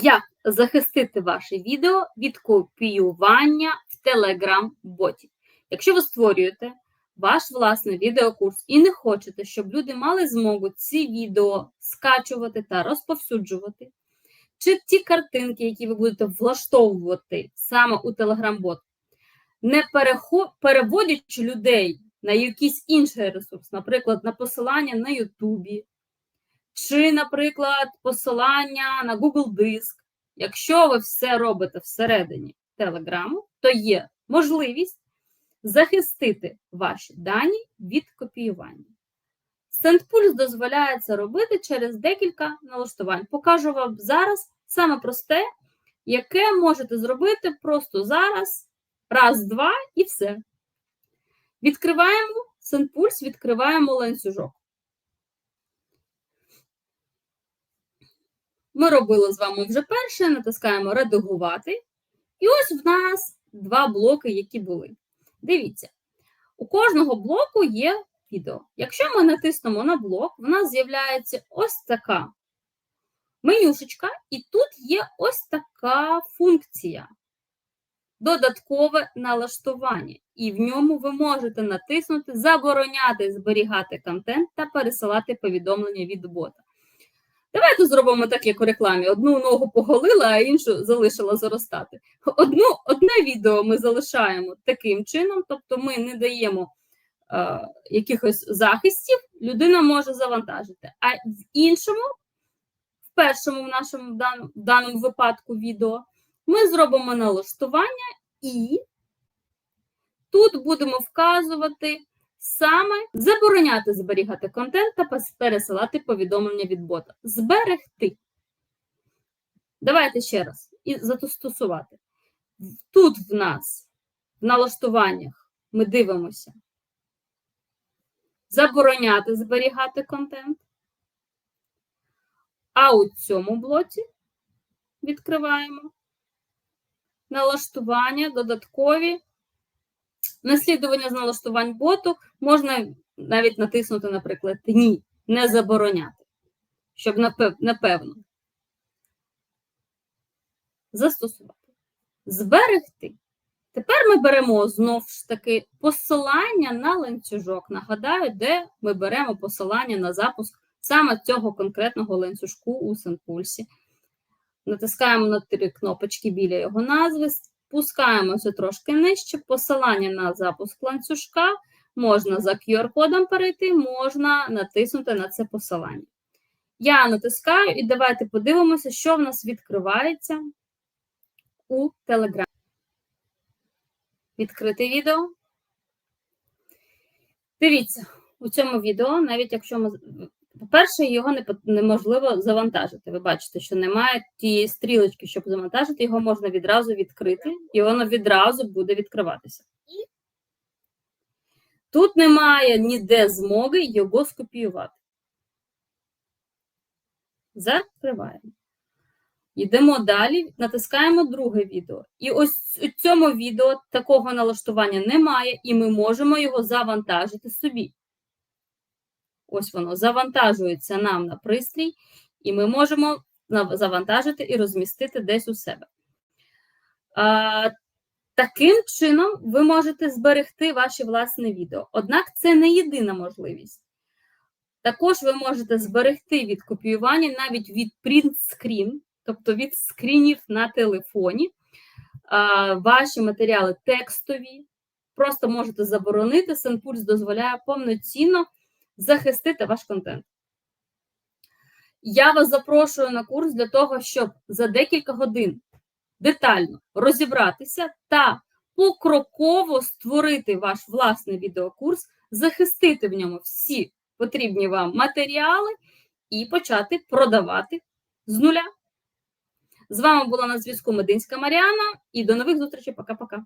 Як захистити ваше відео від копіювання в Telegram-боті? Якщо ви створюєте ваш власний відеокурс і не хочете, щоб люди мали змогу ці відео скачувати та розповсюджувати, чи ті картинки, які ви будете влаштовувати саме у Telegram-бот, не переводячи людей на якийсь інший ресурс, наприклад, на посилання на Ютубі, чи, наприклад, посилання на Google Диск. Якщо ви все робите всередині Телеграму, то є можливість захистити ваші дані від копіювання. SendPulse дозволяє це робити через декілька налаштувань. Покажу вам зараз саме просте, яке можете зробити просто зараз, раз, два і все. Відкриваємо SendPulse, відкриваємо ланцюжок. Ми робили з вами вже перше, натискаємо редагувати. І ось в нас два блоки, які були. Дивіться, у кожного блоку є відео. Якщо ми натиснемо на блок, в нас з'являється ось така менюшечка, і тут є ось така функція. Додаткове налаштування, і в ньому ви можете натиснути Забороняти зберігати контент та пересилати повідомлення від бота. Давайте зробимо так, як у рекламі: одну ногу поголила, а іншу залишила заростати. Одну, Одне відео ми залишаємо таким чином, тобто ми не даємо е, якихось захистів, людина може завантажити. А в іншому, в першому в нашому в в даному випадку відео, ми зробимо налаштування і тут будемо вказувати. Саме забороняти зберігати контент та пересилати повідомлення від бота. Зберегти. Давайте ще раз і застосувати. Тут в нас в налаштуваннях ми дивимося. Забороняти зберігати контент. А у цьому блоці відкриваємо налаштування додаткові. Наслідування з налаштувань боту можна навіть натиснути, наприклад, Ні, не забороняти, щоб напевно застосувати. Зберегти. Тепер ми беремо знову ж таки посилання на ланцюжок. Нагадаю, де ми беремо посилання на запуск саме цього конкретного ланцюжку у Сенпульсі. Натискаємо на три кнопочки біля його назви. Спускаємося трошки нижче, посилання на запуск ланцюжка, можна за QR-кодом перейти, можна натиснути на це посилання. Я натискаю і давайте подивимося, що в нас відкривається у Telegram. Відкрите відео. Дивіться, у цьому відео, навіть якщо ми. По-перше, його неможливо завантажити. Ви бачите, що немає тієї стрілочки, щоб завантажити, його можна відразу відкрити, і воно відразу буде відкриватися. Тут немає ніде змоги його скопіювати. Закриваємо. Йдемо далі, натискаємо друге відео. І ось у цьому відео такого налаштування немає, і ми можемо його завантажити собі. Ось воно завантажується нам на пристрій, і ми можемо завантажити і розмістити десь у себе. А, Таким чином, ви можете зберегти ваше власне відео. Однак це не єдина можливість. Також ви можете зберегти від копіювання навіть від print-screen, тобто від скрінів на телефоні, а, ваші матеріали текстові. Просто можете заборонити. Сенпульс дозволяє повноцінно захистити ваш контент. Я вас запрошую на курс для того, щоб за декілька годин детально розібратися та покроково створити ваш власний відеокурс, захистити в ньому всі потрібні вам матеріали і почати продавати з нуля. З вами була на зв'язку Мединська Маріана і до нових зустрічей. Пока-пока.